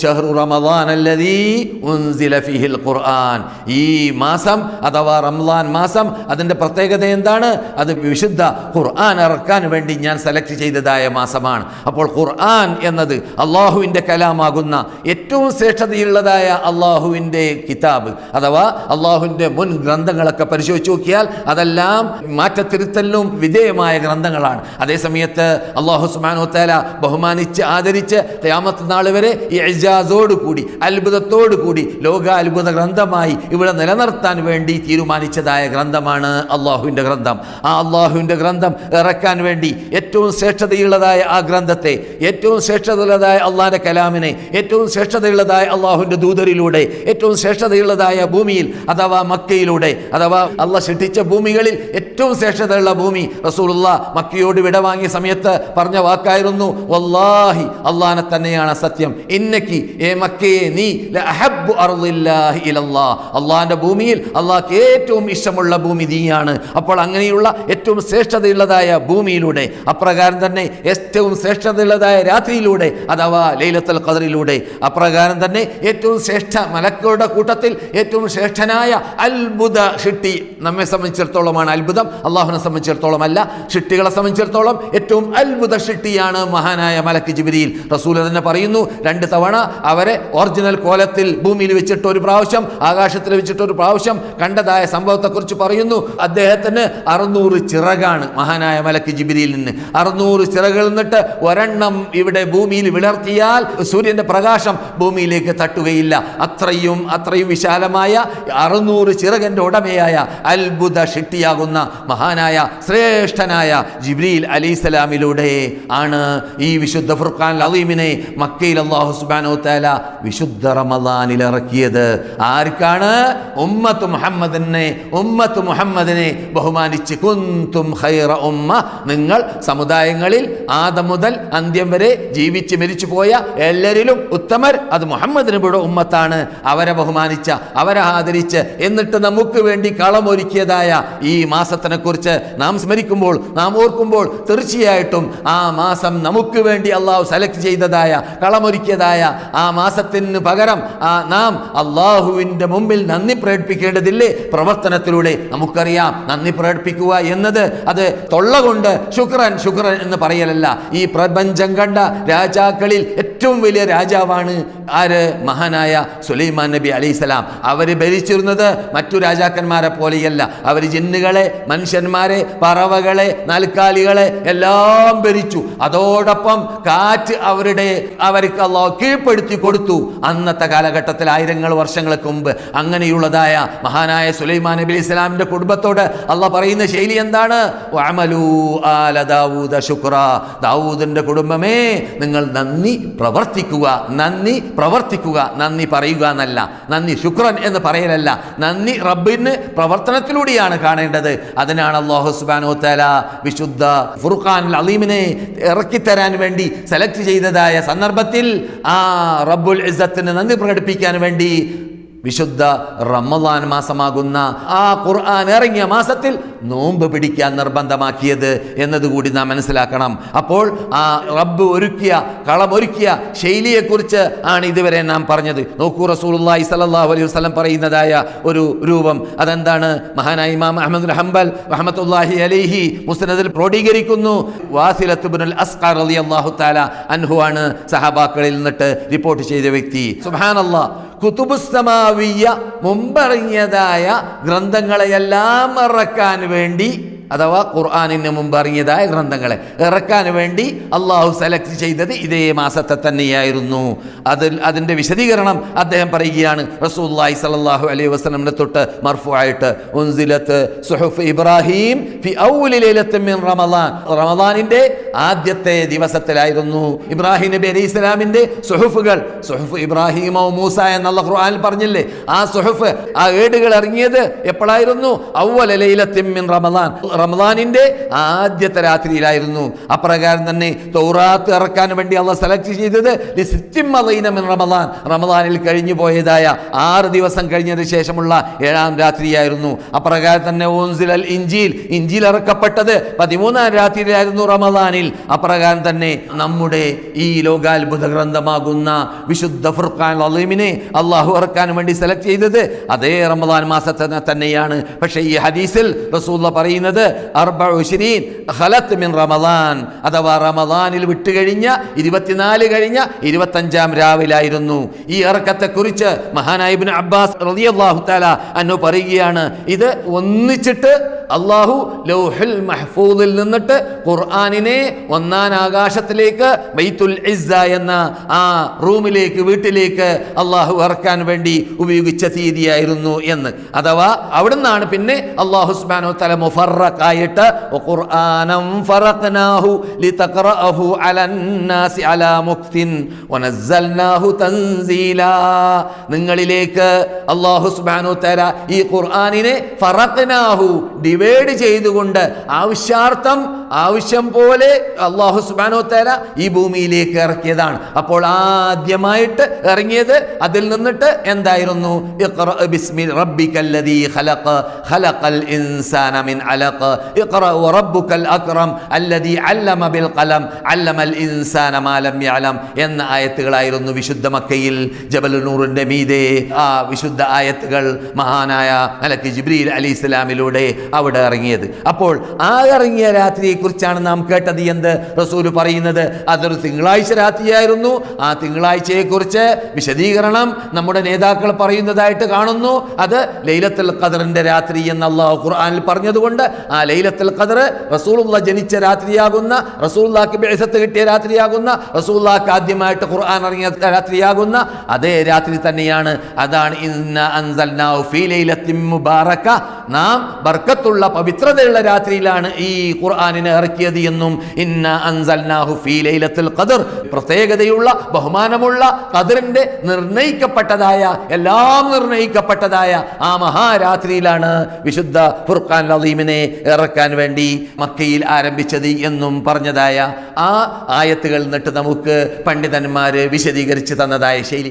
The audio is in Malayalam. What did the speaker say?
ഷഹ്റു റമദാൻ ഫീഹിൽ ഖുർആൻ. ഈ മാസം അഥവാ റംലാൻ മാസം അതിന്റെ പ്രത്യേകത എന്താണ്? അത് വിശുദ്ധ ഖുർആൻ ഇറക്കാൻ വേണ്ടി ഞാൻ സെലക്ട് ചെയ്തതായ മാസമാണ്. അപ്പോൾ ഖുർആൻ എന്നത് അള്ളാഹുവിന്റെ കലാമാകുന്ന ഏറ്റവും ശ്രേഷ്ഠതയുള്ളതായ അള്ളാഹുവിന്റെ കിതാബ്. അഥവാ അള്ളാഹുവിന്റെ മുൻ ഗ്രന്ഥങ്ങളൊക്കെ പരിശോധിച്ച് നോക്കിയാൽ അതെല്ലാം മാറ്റത്തിരുത്തലിനും വിധേയമായ ഗ്രന്ഥങ്ങളാണ്. അതേസമയത്ത് അള്ളാഹു സുബാനു തല ബഹുമാനിച്ച് ആദരിച്ച് ഖിയാമത്ത് നാൾ വരെ ഈ എജാസോട് കൂടി അത്ഭുതത്തോടു കൂടി ലോക അത്ഭുത ഗ്രന്ഥമായി ഇവിടെ നിലനിർത്താൻ വേണ്ടി തീരുമാനിച്ചതായ ഗ്രന്ഥമാണ് അള്ളാഹുവിന്റെ ഗ്രന്ഥം. ആ അള്ളാഹുവിന്റെ ഗ്രന്ഥം ഇറക്കാൻ വേണ്ടി ഏറ്റവും ശ്രേഷ്ഠതയുള്ളതായ ആ ഗ്രന്ഥത്തെ ഏറ്റവും ശ്രേഷ്ഠതയുള്ളതായ അള്ളാഹിന്റെ കലാമിനെ ഏറ്റവും ശ്രേഷ്ഠതയുള്ളതായ അള്ളാഹുവിന്റെ ദൂതരിലൂടെ ഏറ്റവും ശ്രേഷ്ഠതയുള്ളതായ ഭൂമിയിൽ അഥവാ മക്കയിലൂടെ അഥവാ അള്ളാഹ് സൃഷ്ടിച്ച ഭൂമികളിൽ ഏറ്റവും ശ്രേഷ്ഠതയുള്ള ഭൂമി റസൂലുള്ള മക്കയോട് വിടവാങ്ങിയ സമയത്ത് പറഞ്ഞ വാക്കായിരുന്നു വല്ലാഹി അള്ളാഹനെ തന്നെയാണ് സത്യം. ഇന്നക്കി مكيني إيه لا ഇലല്ലാഹ്. അള്ളാഹിന്റെ ഭൂമിയിൽ അള്ളാഹ്ക്ക് ഏറ്റവും ഇഷ്ടമുള്ള ഭൂമി നീയാണ്. അപ്പോൾ അങ്ങനെയുള്ള ഏറ്റവും ശ്രേഷ്ഠതയുള്ളതായ ഭൂമിയിലൂടെ അപ്രകാരം തന്നെ ഏറ്റവും ശ്രേഷ്ഠതയുള്ളതായ രാത്രിയിലൂടെ അഥവാ ലൈലത്തൽ ഖദറിലൂടെ അപ്രകാരം തന്നെ ഏറ്റവും ശ്രേഷ്ഠ മലക്കുകളുടെ കൂട്ടത്തിൽ ഏറ്റവും ശ്രേഷ്ഠനായ അത്ഭുത ഷിട്ടി നമ്മെ സംബന്ധിച്ചിടത്തോളമാണ് അത്ഭുതം. അള്ളാഹുവിനെ സംബന്ധിച്ചിടത്തോളം അല്ല ഷിട്ടികളെ സംബന്ധിച്ചിടത്തോളം ഏറ്റവും അത്ഭുത ഷിട്ടിയാണ് മഹാനായ മലക്ക് ജിബിരിയിൽ റസൂൽ തന്നെ പറയുന്നു രണ്ട് തവണ അവരെ ഒറിജിനൽ കോലത്തിൽ ഭൂമിയിൽ വെച്ചിട്ട് ഒരു പ്രാവശ്യം ആകാശത്തിൽ വെച്ചിട്ട് ഒരു പ്രാവശ്യം കണ്ടതായ സംഭവത്തെക്കുറിച്ച് പറയുന്നു. അദ്ദേഹത്തിന് അറുന്നൂറ് ചിറകാണ് മഹാനായ മലക്ക് ജിബിരിയിൽ നിന്ന്. അറുന്നൂറ് ചിറകൾ നിന്നിട്ട് ഒരെണ്ണം ഇവിടെ ഭൂമിയിൽ വിളർത്തിയാൽ സൂര്യന്റെ പ്രകാശം ഭൂമിയിലേക്ക് തട്ടുകയില്ല. അത്രയും അത്രയും വിശാലമായ അറുന്നൂറ് ചിറകന്റെ ഉടമയായ അത്ഭുത ഷിട്ടിയാകുന്ന മഹാനായ ശ്രേഷ്ഠനായ ജിബ്രീൽ അലിസ്ലാമിലൂടെ ആണ് ഈ വിശുദ്ധ ഫുർഖാൻ അലീമിനെ മക്കയിൽ അള്ളാഹു സുബാനോ താല വിശുദ്ധ റമദാനിൽ ഇറക്കിയത് ആർക്കാണ്? ഉമ്മത്ത് മുഹമ്മദിനെ ഉമ്മത്ത് മുഹമ്മദിനെ ബഹുമാനിച്ച് കുന്തും ഖൈറ ഉമ്മ. നിങ്ങൾ സമുദായങ്ങളിൽ ആദം മുതൽ അന്ത്യം വരെ ജീവിച്ച് മരിച്ചു പോയ എല്ലാവരിലും ഉത്തമർ അത് മുഹമ്മദ് നബിയുടെ ഉമ്മത്താണ്. അവരെ ബഹുമാനിച്ച അവരെ ആദരിച്ച് എന്നിട്ട് നമുക്ക് വേണ്ടി കളമൊരുക്കിയതായ ഈ മാസത്തിനെ കുറിച്ച് നാം സ്മരിക്കുമ്പോൾ നാം ഓർക്കുമ്പോൾ തീർച്ചയായിട്ടും ആ മാസം നമുക്ക് വേണ്ടി അള്ളാഹു സെലക്ട് ചെയ്തതായ കളമൊരുക്കിയതായ ആ മാസത്തിന് പകരം ആ നാം അള്ളാഹുവിന്റെ മുമ്പിൽ നന്ദി പ്രകടിപ്പിക്കേണ്ടതില്ലേ? പ്രവർത്തനത്തിലൂടെ നമുക്കറിയാം നന്ദി പ്രകടിപ്പിക്കുക എന്നത് അത് തൊള്ള കൊണ്ട് ശുക്രൻ ശുക്രൻ എന്ന് പറയലല്ല. ഈ പ്രപഞ്ചം കണ്ട രാജാക്കളിൽ ഏറ്റവും വലിയ രാജാവാണ് ആര്? മഹാനായ സുലൈമാൻ നബി അലൈഹിസ്സലാം അവർ ഭരിച്ചിരുന്നത് മറ്റു രാജാക്കന്മാരെ പോലെയല്ല. അവർ ജിന്നുകളെ മനുഷ്യന്മാരെ പറവകളെ നാൽക്കാലികളെ എല്ലാം ഭരിച്ചു. അതോടൊപ്പം കാറ്റ് അവരുടെ അവർക്ക് കീഴ്പ്പെടുത്തി കൊടുത്തു. അന്നത്തെ കാലഘട്ടത്തിൽ ആയിരങ്ങൾ വർഷങ്ങൾക്ക് മുമ്പ് അങ്ങനെയുള്ളതായ മഹാനായ സുലൈമാൻ നബി ഇസ്ലാമിന്റെ കുടുംബത്തോട് അള്ള പറയുന്ന ശൈലി എന്താണ്? ശുക്ര. ദാവൂദിന്റെ കുടുംബമേ നിങ്ങൾ നന്ദി പ്രവർത്തിക്കുക നന്ദി പ്രവർത്തിക്കുക നന്ദി പറയുക എന്നല്ല നന്ദി ശുക്രൻ എന്ന് പറയലല്ല നന്ദി റബ്ബിന് പ്രവർത്തനത്തിലൂടെയാണ് കാണേണ്ടത്. അതിനാണ് അള്ളാഹു സുബാനോ തല വിശുദ്ധ ഫുർഖാൻ അലീമിനെ ഇറക്കിത്തരാൻ വേണ്ടി സെലക്ട് ചെയ്തതായ സന്ദർഭത്തിൽ ആ റബ്ബുൽ ഇസത്തിന് നന്ദി പ്രകടിപ്പിക്കാൻ വേണ്ടി വിശുദ്ധ റമദാൻ മാസമാകുന്ന ആ ഖുർആൻ ഇറങ്ങിയ മാസത്തിൽ നോമ്പ് പിടിക്കാൻ നിർബന്ധമാക്കിയത് എന്നതുകൂടി നാം മനസ്സിലാക്കണം. അപ്പോൾ ആ റബ്ബ് ഒരുക്കിയ കളമൊരുക്കിയ ശൈലിയെക്കുറിച്ച് ആണ് ഇതുവരെ നാം പറഞ്ഞത്. നോക്കൂ റസൂലുള്ളാഹി സ്വല്ലല്ലാഹു അലൈഹി വസല്ലം പറയുന്നതായ ഒരു രൂപം. അതെന്താണ്? മഹാനായ ഇമാം അഹമ്മദ് ഹംബൽ റഹ്മത്തുള്ളാഹി അലൈഹി മുസ്നദിൽ ക്രോഡീകരിക്കുന്നു വാസിലത്ത് ഇബ്നുൽ അസ്ഖർ റളിയല്ലാഹു തആല അൻഹു ആണ് സഹാബാക്കളിൽ നിന്നിട്ട് റിപ്പോർട്ട് ചെയ്ത വ്യക്തി. സുബ്ഹാനല്ലാഹ്. കുതുബുസ്സമാവിയ മുമ്പറിഞ്ഞതായ ഗ്രന്ഥങ്ങളെയെല്ലാം മറക്കാൻ വേണ്ടി അഥവാ ഖുർആാനിന് മുമ്പ് ഇറങ്ങിയതായ ഗ്രന്ഥങ്ങളെ ഇറക്കാൻ വേണ്ടി അള്ളാഹു സെലക്ട് ചെയ്തത് ഇതേ മാസത്തെ തന്നെയായിരുന്നു. അതിൽ അതിന്റെ വിശദീകരണം അദ്ദേഹം പറയുകയാണ് റസൂല്ലായി സലാഹു അലൈഹി വസ്ലമിനെ തൊട്ട് മർഫു ആയിട്ട് ഉൻസിലത്ത് സുഹുഫ് ഇബ്രാഹിം ഫി മിൻ റമദാൻ. റമദാനിന്റെ ആദ്യത്തെ ദിവസത്തിലായിരുന്നു ഇബ്രാഹിം നബി അലൈഹി ഇസ്ലാമിന്റെ സുഹുഫുകൾ. സുഹുഫ് ഇബ്രാഹിമോ മൂസ എന്നുള്ള ഖുർആനിൽ പറഞ്ഞില്ലേ? ആ സുഹുഫ് ആ ഏടുകൾ ഇറങ്ങിയത് എപ്പോഴായിരുന്നു? ഔവല ലൈലത്തിൻ റമദാനിന്റെ ആദ്യത്തെ രാത്രിയിലായിരുന്നു. അപ്രകാരം തന്നെ തൗറാത്ത് ഇറക്കാൻ വേണ്ടി അള്ള സെലക്ട് ചെയ്തത് ലിസിറ്റിം മദീന മിൻ റമദാൻ. റമദാനിൽ കഴിഞ്ഞു പോയതായ ആറ് ദിവസം കഴിഞ്ഞതിന് ശേഷമുള്ള ഏഴാം രാത്രിയായിരുന്നു. അപ്രകാരം തന്നെ ഓൻസിൽ അൽ ഇഞ്ചിയിൽ ഇഞ്ചിയിൽ ഇറക്കപ്പെട്ടത് പതിമൂന്നാം രാത്രിയിലായിരുന്നു റമദാനിൽ. അപ്രകാരം തന്നെ നമ്മുടെ ഈ ലോകാത്ഭുത ഗ്രന്ഥമാകുന്ന വിശുദ്ധ ഫുർഖാൻ അലീമിനെ അള്ളാഹു ഇറക്കാൻ വേണ്ടി സെലക്ട് ചെയ്തത് അതേ റമദാൻ മാസത്തെ തന്നെയാണ്. പക്ഷേ ഈ ഹദീസിൽ റസൂല്ല പറയുന്നത് അർബഉശ്രീൻ ഖലത്ത് മിൻ റമദാൻ. അഥവാ റമദാനിൽ വിട്ടുകഴിഞ്ഞ ഇരുപത്തിനാല് കഴിഞ്ഞ ഇരുപത്തഞ്ചാം രാവിലായിരുന്നു. ഈ ഇറക്കത്തെക്കുറിച്ച് മഹാനായ ഇബ്നു അബ്ബാസ് റളിയല്ലാഹു തആല അന്നു പറയുകയാണ്. ഇത് ഒന്നിച്ചിട്ട് അള്ളാഹു ലൗഹുൽ മഹ്ഫൂദിൽ നിന്നിട്ട് ഖുർആാനിനെ ഒന്നാൻ ആകാശത്തിലേക്ക് ബൈത്തുൽ ഇസ്സ എന്ന ആ റൂമിലേക്ക് വീട്ടിലേക്ക് അള്ളാഹു ഇറക്കാൻ വേണ്ടി ഉപയോഗിച്ച തീയതിയായിരുന്നു എന്ന്. അഥവാ അവിടെ നിന്നാണ് പിന്നെ അള്ളാഹു തല തആല മുഫറഖായിട്ട് ഖുർആനം ഫറഖ്നാഹു ലിതഖറഅഹു അലന്നാസി അലാ മുക്തിൻ വനസ്സൽനാഹു തൻസീലാ. നിങ്ങളിലേക്ക് അള്ളാഹു സുബ്ഹാനഹു തആല ഈ ഖുർആനിനെ ഫറഖ്നാഹു ഡിവൈഡ് ചെയ്തുകൊണ്ട് ആവശ്യാർത്ഥം ആവശ്യം പോലെ അള്ളാഹു സുബാനോ തേര ഈ ഭൂമിയിലേക്ക് ഇറക്കിയതാണ്. അപ്പോൾ ആദ്യമായിട്ട് ഇറങ്ങിയത് അതിൽ നിന്നിട്ട് എന്തായിരുന്നു? ബിസ്മി റബ്ബിക്കല്ലദീ ഖലഖ ഖലഖൽ ഇൻസാന മിൻ അലഖ. അക്റം അല്ലദീ ബിൽ ഖലം ഇൻസാന മാ ലം യഅലം എന്ന ആയത്തുകളായിരുന്നു വിശുദ്ധ മക്കയിൽ. ജബൽ നൂറിന്റെ മീതെ ആ വിശുദ്ധ ആയത്തുകൾ മഹാനായ മലക്ക് ജിബ്രീൽ അലി ഇസ്ലാമിലൂടെ അവിടെ ഇറങ്ങിയത്. അപ്പോൾ ആ ഇറങ്ങിയ രാത്രിയെ കുറിച്ചാണ് നാം കേട്ടത് എന്ത്? റസൂൽ പറയുന്നത് അതൊരു തിങ്കളാഴ്ച രാത്രിയായിരുന്നു. ആ തിങ്കളാഴ്ചയെ കുറിച്ച് വിശദീകരണം നമ്മുടെ നേതാക്കൾ പറയുന്നതായിട്ട് കാണുന്നു. അത് ലൈലത്തുൽ ഖദറിന്റെ രാത്രി എന്ന് അള്ളാഹു ഖുർആാനിൽ പറഞ്ഞതുകൊണ്ട് ആ ലൈലത്തുൽ ഖദർ റസൂലുള്ള ജനിച്ച രാത്രിയാകുന്ന റസൂല്ലാക്ക് ബേസത്ത് കിട്ടിയ രാത്രിയാകുന്ന റസൂല്ലാക്ക് ആദ്യമായിട്ട് ഖുർആൻ ഇറങ്ങിയ രാത്രിയാകുന്ന അതേ രാത്രി തന്നെയാണ്. അതാണ് ഇന്ന അൻസൽ നാം ബർക്കത്തുള്ള പവിത്രതയുള്ള രാത്രിയിലാണ് ഈ ഖുർആാനിനെ ഇറക്കിയത് എന്നും ഇന്ന അൻസൽനാഹു ഫീ ലൈലത്തുൽ ഖദർ. പ്രത്യേകതയുള്ള ബഹുമാനമുള്ള കതിറിന്റെ നിർണയിക്കപ്പെട്ടതായ എല്ലാം നിർണയിക്കപ്പെട്ടതായ ആ മഹാരാത്രിയിലാണ് വിശുദ്ധ ഫുർഖാൻ അലീമിനെ ഇറക്കാൻ വേണ്ടി മക്കയിൽ ആരംഭിച്ചത് എന്നും പറഞ്ഞതായ ആ ആയത്തുകൾ നിട്ട് നമുക്ക് പണ്ഡിതന്മാര് വിശദീകരിച്ച് തന്നതായ ശൈലി.